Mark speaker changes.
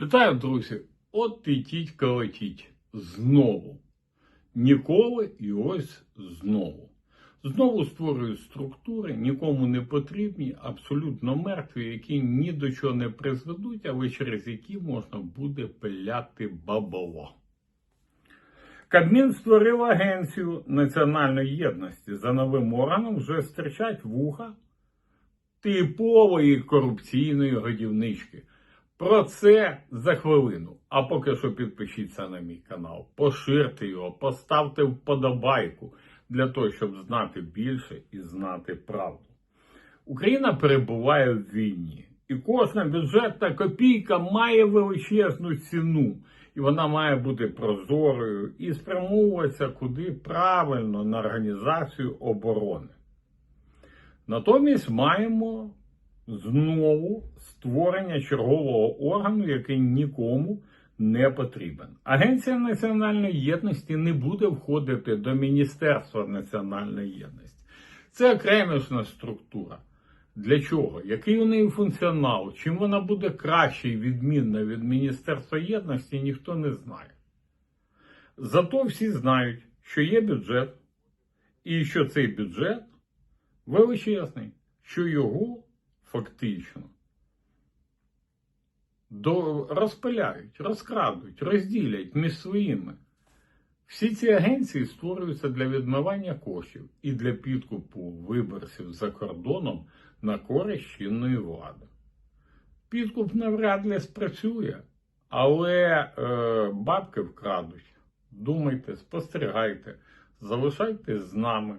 Speaker 1: Вітаю, друзі! От летіть колетіть. Знову. Ніколи і ось знову. Знову створюють структури, нікому не потрібні, абсолютно мертві, які ні до чого не призведуть, але через які можна буде пиляти бабло. Кабмін створив агенцію національної єдності. За новим органом вже стирчать вуха типової корупційної годівнички. Про це за хвилину. А поки що підпишіться на мій канал, поширте його, поставте вподобайку для того, щоб знати більше і знати правду. Україна перебуває в війні, і кожна бюджетна копійка має величезну ціну, і вона має бути прозорою і спрямовуватися куди правильно на організацію оборони. Натомість маємо знову створення чергового органу, який нікому не потрібен. Агенція національної єдності не буде входити до Міністерства національної єдності. Це окремішна структура. Для чого? Який у неї функціонал? Чим вона буде краще і відмінна від Міністерства єдності, ніхто не знає. Зато всі знають, що є бюджет, і що цей бюджет величезний, що його фактично до, розпиляють, розкрадуть, розділять між своїми. Всі ці агенції створюються для відмивання коштів і для підкупу виборців за кордоном на користь чинної влади. Підкуп навряд ли спрацює, але е, бабки вкрадуть. Думайте, спостерігайте, залишайтесь з нами.